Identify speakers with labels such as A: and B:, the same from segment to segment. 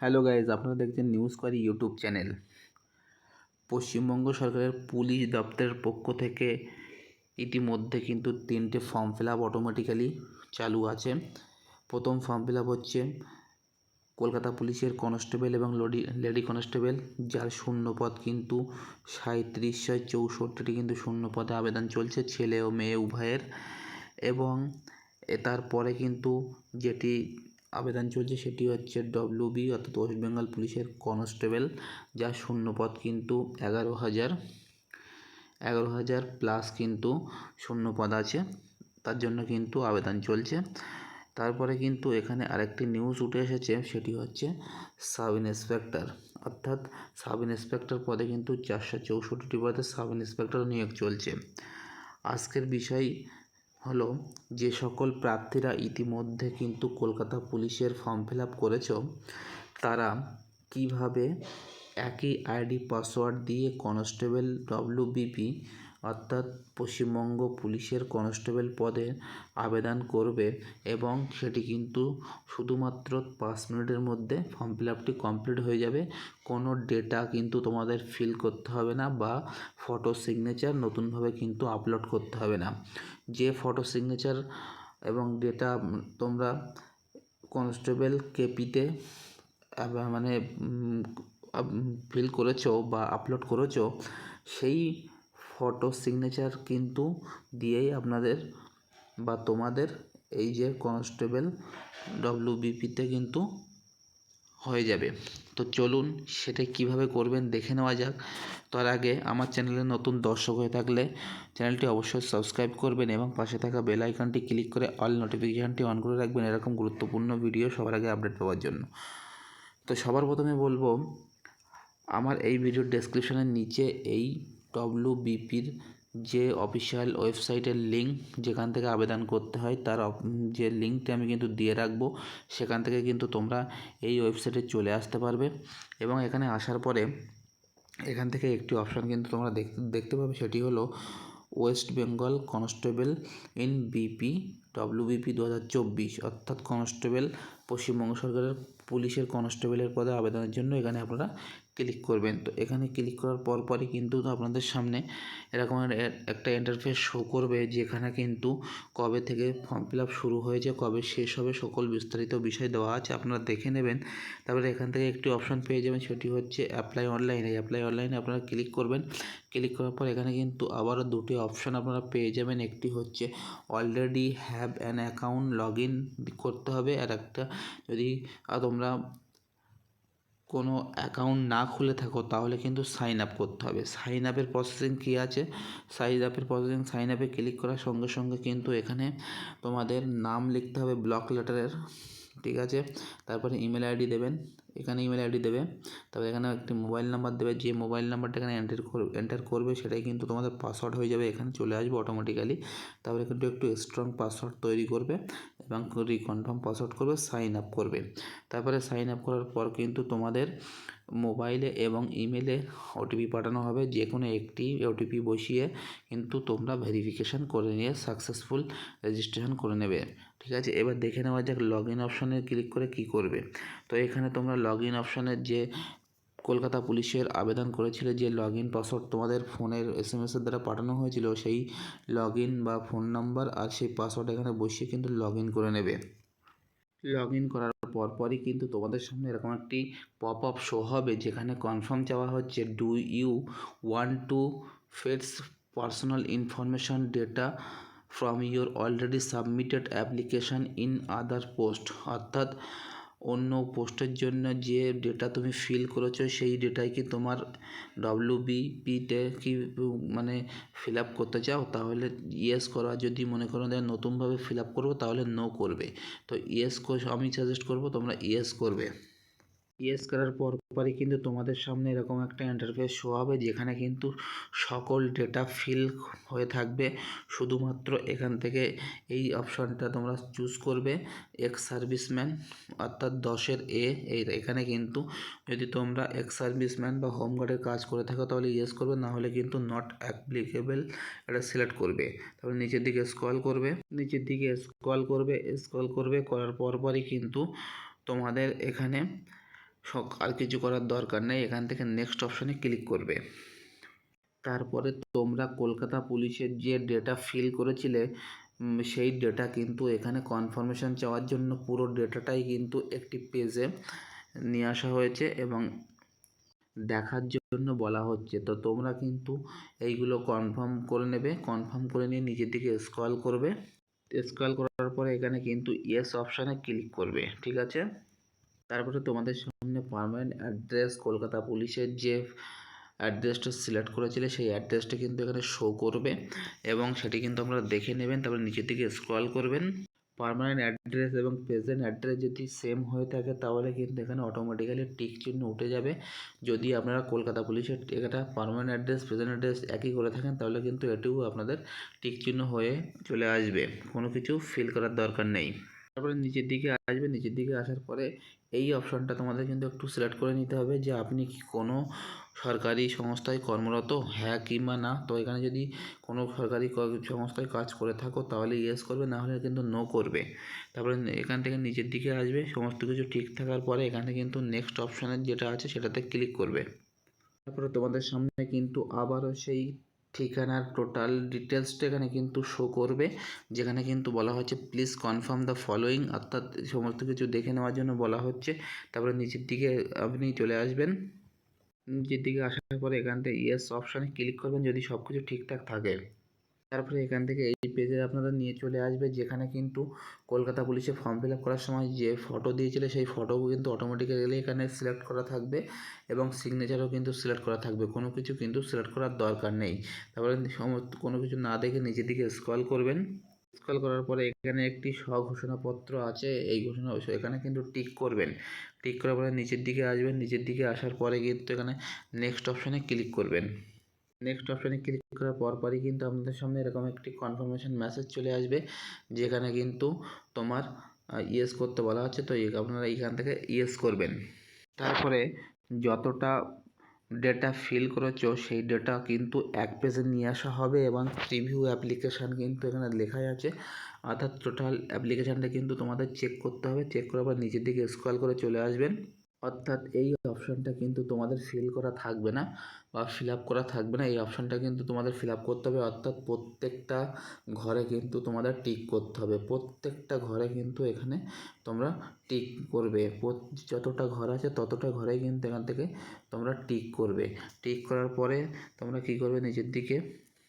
A: Hello guys আপনারা দেখছেন news করি ইউটিউব চ্যানেল পশ্চিমবঙ্গ সরকারের পুলিশ দপ্তরের পক্ষ থেকে ইতিমধ্যে কিন্তু তিনটে ফর্ম ফিল আপ অটোমেটিক্যালি চালু আছে। প্রথম ফর্ম ফিল আপ হচ্ছে কলকাতা পুলিশের কনস্টেবল এবং লডি লেডি কনস্টেবল যার শূন্য পদ কিন্তু সাঁত্রিশশো চৌষট্টিটি কিন্তু শূন্য পদে আবেদন চলছে, ছেলে ও মেয়ে উভয়ের। এবং তারপরে কিন্তু যেটি আবেদন চলছে সেটি হচ্ছে ডব্লিউবি অর্থাৎ ওয়েস্ট বেঙ্গল পুলিশের কনস্টেবল যার শূন্য পদ কিন্তু এগারো হাজার এগারো হাজার প্লাস কিন্তু শূন্য পদ আছে। তার জন্য কিন্তু আবেদন চলছে। তারপরে কিন্তু এখানে আরেকটি নিউজ উঠে এসেছে, সেটি হচ্ছে সাব ইন্সপেক্টর অর্থাৎ সাব ইন্সপেক্টর পদে কিন্তু চারশো চৌষট্টিটি পদে সাব ইন্সপেক্টর নিয়োগ চলছে। আজকের বিষয় হলো যে সকল প্রার্থীরা ইতিমধ্যে কিন্তু কলকাতা পুলিশের ফর্ম ফিল আপ করেছ, তারা কীভাবে একই আইডি পাসওয়ার্ড দিয়ে কনস্টেবল ডব্লিউবিপি অর্থাৎ পশ্চিমবঙ্গ পুলিশের কনস্টেবল পদে আবেদন করবে এবং সেটি কিন্তু শুধুমাত্র পাঁচ মিনিটের মধ্যে ফর্ম ফিল আপটি কমপ্লিট হয়ে যাবে। কোনো ডেটা কিন্তু তোমাদের ফিল করতে হবে না বা ফটো সিগনেচার নতুনভাবে কিন্তু আপলোড করতে হবে না। যে ফটো সিগনেচার এবং ডেটা তোমরা কনস্টেবল কেপিতে মানে ফিল করেছ বা আপলোড করেছ, সেই ফটো সিগনেচার কিন্তু দিয়েই আপনাদের বা তোমাদের এই যে কনস্টেবল ডব্লিউবিপিতে কিন্তু হয়ে যাবে। তো চলুন সেটা কীভাবে করবেন দেখে নেওয়া যাক। তার আগে আমার চ্যানেলে নতুন দর্শক হয়ে থাকলে চ্যানেলটি অবশ্যই সাবস্ক্রাইব করবেন এবং পাশে থাকা বেল আইকনটি ক্লিক করে অল নোটিফিকেশানটি অন করে রাখবেন এরকম গুরুত্বপূর্ণ ভিডিও সবার আগে আপডেট পাওয়ার জন্য। তো সবার প্রথমে বলব, আমার এই ভিডিওর ডেসক্রিপশানের নিচে এই ডব্লিউ বিপির যে অফিসিয়াল ওয়েবসাইটের লিঙ্ক যেখান থেকে আবেদন করতে হয়, তার যে লিঙ্কটি আমি কিন্তু দিয়ে রাখব, সেখান থেকে কিন্তু তোমরা এই ওয়েবসাইটে চলে আসতে পারবে। এবং এখানে আসার পরে এখান থেকে একটি অপশান কিন্তু তোমরা দেখতে পাবে, সেটি হলো West Bengal constable in BP WBP দু হাজার চব্বিশ। অর্থাৎ কনস্টেবল পশ্চিমবঙ্গ সরকারের পুলিশের কনস্টেবলের পদে আবেদনের জন্য এখানে আপনারা ক্লিক করবেন। তো এখানে ক্লিক করার পর পরই কিন্তু আপনাদের সামনে এরকম একটা ইন্টারফেস শো করবে, যেখানে কিন্তু কবে থেকে ফর্ম ফিল আপ শুরু হয়েছে, কবে শেষ হবে, সকল বিস্তারিত বিষয় দেওয়া আছে। আপনারা দেখে নেবেন। তারপরে এখান থেকে একটি অপশান পেয়ে যাবেন, সেটি হচ্ছে অ্যাপ্লাই অনলাইন অ্যাপ্লাই অনলাইনে আপনারা ক্লিক করবেন। ক্লিক করার পর এখানে কিন্তু আবারও দুটি অপশান আপনারা পেয়ে যাবেন। একটি হচ্ছে already have an account log in করতে হবে, আর একটা যদি তোমরা কোনো অ্যাকাউন্ট না খুলে থাকো, তাহলে কিন্তু সাইন আপ করতে হবে। সাইন আপের প্রসেসিং কী আছে? সাইন আপের প্রসেসিং সাইন আপে ক্লিক করার সঙ্গে সঙ্গে কিন্তু এখানে তোমাদের নাম লিখতে হবে ব্লক লেটারের ঠিক আছে? তারপরে ইমেল আইডি দেবেন, এখানে ইমেল আইডি দেবে, তারপরে এখানে একটি মোবাইল নাম্বার দেবে, যে মোবাইল নাম্বারটা এখানে এন্টার করবে এন্টার করবে সেটাই কিন্তু তোমাদের পাসওয়ার্ড হয়ে যাবে, এখানে চলে আসবে অটোমেটিক্যালি তারপরে কিন্তু একটু স্ট্রং পাসওয়ার্ড তৈরি করবে এবং রিকনফার্ম পাসওয়ার্ড করবে সাইন আপ করবে। তারপরে সাইন আপ করার পর কিন্তু তোমাদের মোবাইলে এবং ইমেলে ওটিপি পাঠানো হবে। যে কোনো একটি ওটিপি বসিয়ে কিন্তু তোমরা ভেরিফিকেশান করে নিয়ে সাকসেসফুল রেজিস্ট্রেশন করে নেবে। ঠিক আছে? এবার দেখে নেওয়া যাক লগ ইন অপশানে ক্লিক করে কি করবে। তো এখানে তোমরা লগ ইন অপশানের যে কলকাতা পুলিশের আবেদন করেছিল যে লগ ইন পাসওয়ার্ড তোমাদের ফোনের এস এম এসের দ্বারা পাঠানো হয়েছিল, সেই লগ ইন বা ফোন নাম্বার আর সেই পাসওয়ার্ড এখানে বসিয়ে কিন্তু লগ ইন করে নেবে। লগ ইন করার পরপরই কিন্তু তোমাদের সামনে এরকম একটি পপ আপ শো হবে, যেখানে কনফার্ম চাওয়া হচ্ছে do you want to fetch personal information data from your already submitted application in other post অর্থাৎ অন্য পোস্টের জন্য যে ডেটা তুমি ফিল করেছ, সেই ডেটাই কি তোমার ডব্লিউ বি পিতে কি মানে ফিল আপ করতে চাও? তাহলে ইয়েস করা, যদি মনে করো যে নতুনভাবে ফিল আপ করব, তাহলে নো করবে। তো ইয়েস আমি সাজেস্ট করব, তোমরা ইয়েস করবে। ইয়েস করার পর পরই কিন্তু তোমাদের সামনে এরকম একটা ইন্টারফেস শো হবে, যেখানে কিন্তু সকল ডেটা ফিল হয়ে থাকবে। শুধুমাত্র এখান থেকে এই অপশানটা তোমরা চুজ করবে এক্স সার্ভিসম্যান অর্থাৎ দশের এ এখানে কিন্তু যদি তোমরা এক্স সার্ভিসম্যান বা হোমগার্ডের কাজ করে থাকো, তাহলে ইয়েস করবে, না হলে কিন্তু নট অ্যাপ্লিকেবল এটা সিলেক্ট করবে। তারপরে নিচের দিকে স্ক্রল করবে, নিচের দিকে স্ক্রল করবে স্ক্রল করবে, করার পর পরই কিন্তু তোমাদের এখানে আর কিছু করার দরকার নেই, এখান থেকে নেক্সট অপশানে ক্লিক করবে। তারপরে তোমরা কলকাতা পুলিশের যে ডেটা ফিল করেছিলে সেই ডেটা কিন্তু এখানে কনফার্মেশন চাওয়ার জন্য পুরো ডেটাটাই কিন্তু একটি পেজে নিয়ে আসা হয়েছে এবং দেখার জন্য বলা হচ্ছে। তো তোমরা কিন্তু এইগুলো কনফার্ম করে নেবে কনফার্ম করে নিয়ে নিচের দিকে স্ক্রল করবে। স্ক্রল করার পরে এখানে কিন্তু ইয়েস অপশানে ক্লিক করবে, ঠিক আছে? তারপরে তোমাদের সামনে পারমানেন্ট অ্যাড্রেস কলকাতা পুলিশের যে অ্যাড্রেসটা সিলেক্ট করেছিলে, সেই অ্যাড্রেসটা কিন্তু এখানে শো করবে এবং সেটি কিন্তু আপনারা দেখে নেবেন, তারপরে নিচের দিকে স্ক্রল করবেন। পারমানেন্ট অ্যাড্রেস এবং প্রেজেন্ট অ্যাড্রেস যদি সেম হয়ে থাকে, তাহলে কিন্তু এখানে অটোমেটিক্যালি টিক চিহ্ন উঠে যাবে। যদি আপনারা কলকাতা পুলিশের এটা পারমানেন্ট অ্যাড্রেস প্রেজেন্ট অ্যাড্রেস একই করে থাকেন, তাহলে কিন্তু এটিও আপনাদের টিক চিহ্ন হয়ে চলে আসবে। কোনো কিছু ফিল করার দরকার নেই। তারপরে নিচের দিকে আসবে, নিচের দিকে আসার পরে এই অপশনটা তোমাদের কিন্তু একটু সিলেক্ট করে নিতে হবে যে আপনি কি কোনো সরকারি সংস্থায় কর্মরত? হ্যাঁ কিংবা না? তো এখানে যদি কোনো সরকারি সংস্থায় কাজ করে থাকো তাহলে ইয়েস করবে, না হলে কিন্তু নো করবে। তারপরে এখান থেকে নিচের দিকে আসবে, সমস্ত কিছু ঠিক থাকার পরে এখানে কিন্তু নেক্সট অপশানের যেটা আছে সেটাতে ক্লিক করবে। তারপরে তোমাদের সামনে কিন্তু আবারও সেই ঠিকানার টোটাল ডিটেলসটা এখানে কিন্তু শো করবে। যেখানে কিন্তু বলা হচ্ছে প্লিজ কনফার্ম দ্য ফলোয়িং অর্থাৎ সমস্ত কিছু দেখে নেওয়ার জন্য বলা হচ্ছে। তারপরে নিচের দিকে আপনি চলে আসবেন। নিচের দিকে আসার পরে এখান থেকে ইয়েস অপশানে ক্লিক করবেন। যদি সব কিছু ঠিকঠাক থাকে। তারপরে এখান থেকে এই পেজে আপনারা নিয়ে চলে আসবে। যেখানে কিন্তু কলকাতা পুলিশে ফর্ম ফিল আপ করার সময় যে ফটো দিয়েছিল, সেই ফটোও কিন্তু অটোমেটিক্যালি এখানে সিলেক্ট করা থাকবে এবং সিগনেচারও কিন্তু সিলেক্ট করা থাকবে। কোনো কিছু কিন্তু সিলেক্ট করার দরকার নেই। তারপরে সমস্ত কোনো কিছু না দেখে নিচের দিকে স্ক্রল করবেন। স্ক্রল করার পরে এখানে একটি স্বঘোষণাপত্র আছে। এই ঘোষণা, এখানে কিন্তু টিক করবেন। টিক করার পরে নিচের দিকে আসবেন। নিচের দিকে আসার পরে কিন্তু এখানে নেক্সট অপশানে ক্লিক করবেন। নেক্সট অপশানে ক্লিক করার পরপরই কিন্তু আপনাদের সামনে এরকম একটি কনফার্মেশন মেসেজ চলে আসবে, যেখানে কিন্তু তোমার ইয়েস করতে বলা হচ্ছে। তো আপনারা এইখান থেকে ইয়েস করবেন। তারপরে যতটা ডেটা ফিল করেছ, সেই ডেটা কিন্তু এক পেজে নিয়ে আসা হবে এবং প্রিভিউ অ্যাপ্লিকেশান কিন্তু এখানে লেখাই আছে। অর্থাৎ টোটাল অ্যাপ্লিকেশানটা কিন্তু তোমাদের চেক করতে হবে। চেক করার পর নিচের দিকে স্ক্রল করে চলে আসবেন। অর্থাৎ এই অপশানটা কিন্তু তোমাদের ফিল করা থাকবে না বা ফিল আপ করা থাকবে না। এই অপশানটা কিন্তু তোমাদের ফিল আপ করতে হবে। অর্থাৎ প্রত্যেকটা ঘরে কিন্তু তোমাদের টিক করতে হবে। প্রত্যেকটা ঘরে কিন্তু এখানে তোমরা টিক করবে। যতটা ঘর আছে ততটা ঘরে কিন্তু এখান থেকে তোমরা টিক করবে। টিক করার পরে তোমরা কী করবে? নিজের দিকে,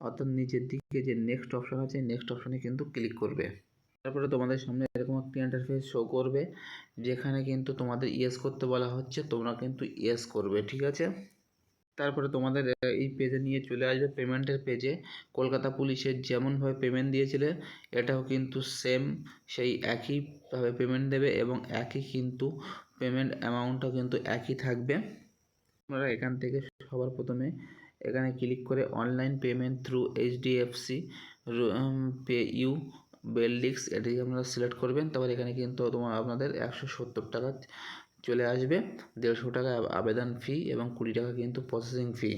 A: অর্থাৎ নিজের দিকে যে নেক্সট অপশান আছে নেক্সট অপশানে কিন্তু ক্লিক করবে। তারপরে তোমাদের সামনে এরকম একটি ইন্টারফেস শো করবে, যেখানে কিন্তু তোমাদের ইয়েস করতে বলা হচ্ছে, তোমরা কিন্তু ইয়েস করবে, ঠিক আছে? তারপরে তোমাদের এই পেজে নিয়ে চলে আসবে পেমেন্টের পেজে কলকাতা পুলিশের যেমনভাবে পেমেন্ট দিয়েছিলে, এটাও কিন্তু সেম সেই একইভাবে পেমেন্ট দেবে এবং একই কিন্তু পেমেন্ট অ্যামাউন্টটাও কিন্তু একই থাকবে। আপনারা এখান থেকে সবার প্রথমে এখানে ক্লিক করে online payment through HDFC PayU BillDesk এটি আপনারা সিলেক্ট করবেন, তারপর এখানে কিন্তু তোমার আপনাদের একশো সত্তর টাকা চলে আসবে, দেড়শো টাকা আব- আবেদন ফি এবং কুড়ি টাকা কিন্তু প্রসেসিং ফি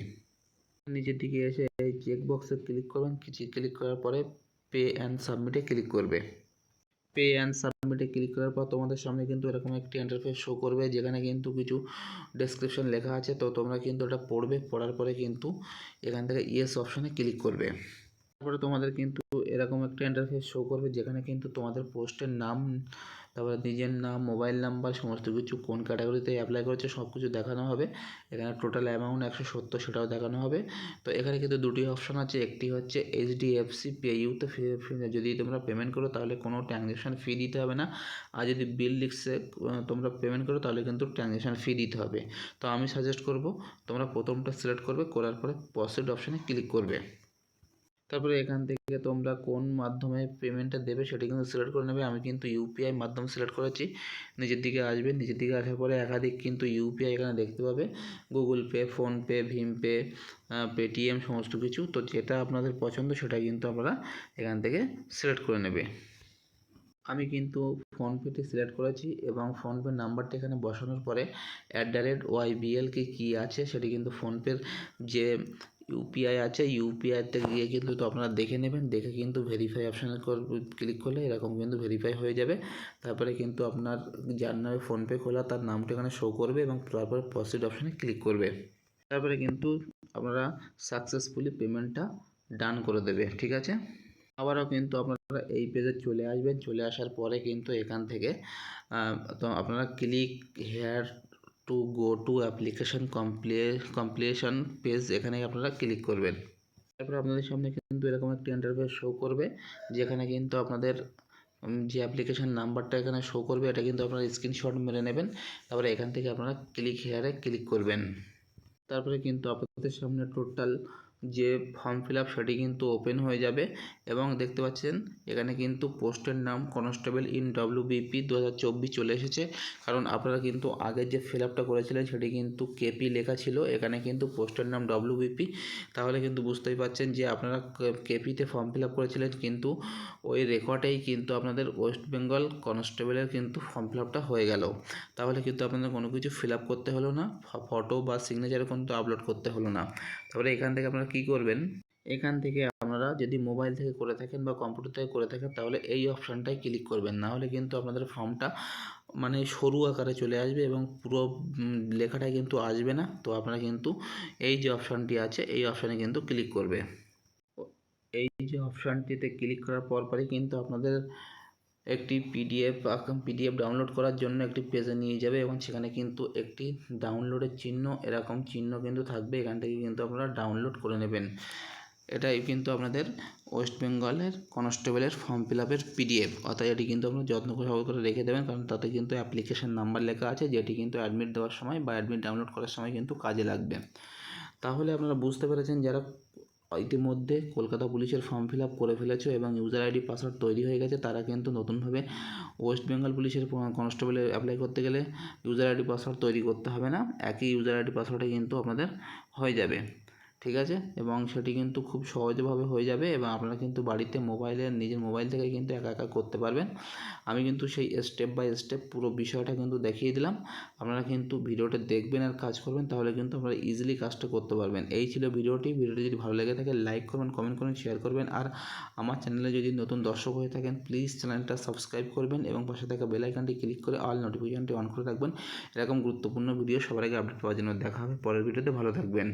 A: নিচের দিকে এসে এই চেক বক্সে ক্লিক করবেন কিছু ক্লিক করার পরে পে অ্যান্ড সাবমিটে ক্লিক করবে। পে অ্যান্ড সাবমিটে ক্লিক করার পর তোমাদের সামনে কিন্তু এরকম একটি ইন্টারফেস শো করবে, যেখানে কিন্তু কিছু ডেসক্রিপশন লেখা আছে, তো তোমরা কিন্তু ওটা পড়বে, পড়ার পরে কিন্তু এখান থেকে ইয়েস অপশানে ক্লিক করবে। তারপরে তোমাদের কিন্তু এরকম একটা ইন্টারফেস শো করবে যেখানে কিন্তু তোমাদের পোস্টের নাম, তারপরে নিজের নাম মোবাইল নাম্বার সমস্ত কিছু কোন ক্যাটাগরিতে অ্যাপ্লাই করেছে সব কিছু দেখানো হবে। এখানে টোটাল অ্যামাউন্ট একশো সত্তর সেটাও দেখানো হবে। তো এখানে কিন্তু দুটি অপশান আছে, একটি হচ্ছে এইচডিএফসি পেইউতে যদি তোমরা পেমেন্ট করো তাহলে কোনো ট্রানজ্যাকশান ফি দিতে হবে না। আর যদি বিল লিক্সে তোমরা পেমেন্ট করো তাহলে কিন্তু ট্রানজ্যাকশান ফি দিতে হবে। তো আমি সাজেস্ট করব, তোমরা প্রথমটা সিলেক্ট করবে, করার পরে প্রসিড অপশানে ক্লিক করবে। তারপরে এখান থেকে তোমরা কোন মাধ্যমে পেমেন্টটা দেবে সেটা কিন্তু সিলেক্ট করে নেবে। আমি কিন্তু ইউপিআই মাধ্যম সিলেক্ট করেছি। নিজের দিকে আসবে, নিজের দিকে আসার পরে একাধিক কিন্তু ইউপিআই এখানে দেখতে পাবে। Google Pay PhonePe BHIM Pay Paytm সমস্ত কিছু। তো যেটা আপনাদের পছন্দ সেটা কিন্তু আপনারা এখান থেকে সিলেক্ট করে নেবে। আমি কিন্তু ফোনপেটি সিলেক্ট করেছি এবং ফোনপে নাম্বারটা এখানে বসানোর পরে at the rate Y YBL কি কী আছে সেটি কিন্তু ফোনপের যে ইউপিআই আছে ইউপিআইতে গিয়ে কিন্তু তো আপনারা দেখে নেবেন, দেখে কিন্তু ভেরিফাই অপশানে ক্লিক করলে এরকম কিন্তু ভেরিফাই হয়ে যাবে। তারপরে কিন্তু আপনার যার নামে ফোনপে খোলা, তার নামটা এখানে শো করবে এবং তারপরে প্রসিড অপশানে ক্লিক করবে। তারপরে কিন্তু আপনারা সাকসেসফুলি পেমেন্টটা ডান করে দেবে, ঠিক আছে? আবারও কিন্তু আপনারা এই পেজে চলে আসবেন, চলে আসার পরে কিন্তু এখান থেকে তো আপনারা click here to go to application কমপ্লে completion page এখানে আপনারা ক্লিক করবেন। তারপর আপনাদের সামনে কিন্তু এরকম একটি ইন্টারফেস শো করবে, যেখানে কিন্তু আপনাদের যে অ্যাপ্লিকেশন নাম্বারটা এখানে শো করবে, এটা কিন্তু আপনারা স্ক্রিনশট মেরে নেবেন। তারপরে এখান থেকে আপনারা ক্লিক হেয়ারে ক্লিক করবেন। তারপরে কিন্তু আপনাদের সামনে টোটাল যে ফর্ম ফিল আপ সেটি কিন্তু ওপেন হয়ে যাবে এবং দেখতে পাচ্ছেন এখানে কিন্তু পোস্টের নাম কনস্টেবল ইন ডব্লিউবিপি দু হাজার চব্বিশ চলে এসেছে। কারণ আপনারা কিন্তু আগের যে ফিল আপটা করেছিলেন সেটি কিন্তু কেপি লেখা ছিল, এখানে কিন্তু পোস্টের নাম ডব্লিউবিপি তাহলে কিন্তু বুঝতেই পারছেন যে আপনারা কেপিতে ফর্ম ফিল আপ করেছিলেন কিন্তু ওই রেকর্ডেই কিন্তু আপনাদের ওয়েস্ট বেঙ্গল কনস্টেবলের কিন্তু ফর্ম ফিল আপটা হয়ে গেল। তাহলে কিন্তু আপনাদের কোনো কিছু ফিল আপ করতে হলো না ফটো বা সিগনেচার কিন্তু আপলোড করতে হলো না। তারপরে এখান থেকে আপনারা কী করবেন? এখান থেকে আপনারা যদি মোবাইল থেকে করে থাকেন বা কম্পিউটার থেকে করে থাকেন, তাহলে এই অপশানটাই ক্লিক করবেন। না হলে কিন্তু আপনাদের ফর্মটা মানে সরু আকারে চলে আসবে এবং পুরো লেখাটা কিন্তু আসবে না। তো আপনারা কিন্তু এই যে অপশানটি আছে, এই অপশানে কিন্তু ক্লিক করবে। এই যে অপশানটিতে ক্লিক করার পরপরই কিন্তু আপনাদের একটি পিডিএফ পিডিএফ ডাউনলোড করার জন্য একটি পেজে নিয়ে যাবে এবং সেখানে কিন্তু একটি ডাউনলোডের চিহ্ন, এরকম চিহ্ন কিন্তু থাকবে। এখান থেকে কিন্তু আপনারা ডাউনলোড করে নেবেন। এটাই কিন্তু আপনাদের ওয়েস্ট বেঙ্গলের কনস্টেবলের ফর্ম ফিল আপের পিডিএফ অর্থাৎ এটি কিন্তু আপনারা যত্ন করে রেখে দেবেন, কারণ তাতে কিন্তু অ্যাপ্লিকেশন নাম্বার লেখা আছে, যেটি কিন্তু অ্যাডমিট দেওয়ার সময় বা অ্যাডমিট ডাউনলোড করার সময় কিন্তু কাজে লাগবে। তাহলে আপনারা বুঝতে পেরেছেন যারা ইতিমধ্যে কলকাতা পুলিশের ফর্ম ফিল আপ করে ফেলেছো এবং ইউজার আইডি পাসওয়ার্ড তৈরি হয়ে গেছে। তারা কিন্তু নতুনভাবে ওয়েস্ট বেঙ্গল পুলিশের কনস্টেবলে অ্যাপ্লাই করতে গেলে ইউজার আইডি পাসওয়ার্ড তৈরি করতে হবে না। একই ইউজার আইডি পাসওয়ার্ডে কিন্তু আপনাদের হয়ে যাবে। ঠিক আছে? এবং সেটি কিন্তু খুব সহজভাবে হয়ে যাবে এবং আপনারা কিন্তু বাড়িতে মোবাইলে নিজের মোবাইল থেকে কিন্তু একা একা করতে পারবেন। আমি কিন্তু সেই স্টেপ বাই স্টেপ পুরো বিষয়টা কিন্তু দেখিয়ে দিলাম। আপনারা কিন্তু ভিডিওটা দেখবেন আর কাজ করবেন, তাহলে কিন্তু আপনারা ইজিলি কাজটা করতে পারবেন। এই ছিল ভিডিওটি। ভিডিওটি যদি ভালো লেগে থাকে লাইক করবেন কমেন্ট করবেন শেয়ার করবেন। আর আমার চ্যানেলে যদি নতুন দর্শক হয়ে থাকেন প্লিজ চ্যানেলটা সাবস্ক্রাইব করবেন এবং পাশে থাকা বেল আইকনটি ক্লিক করে অল নোটিফিকেশনটি অন করে রাখবেন। এরকম গুরুত্বপূর্ণ ভিডিও সবার আগে আপডেট পাওয়ার জন্য দেখা হবে। পরের ভিডিওতে ভালো থাকবেন।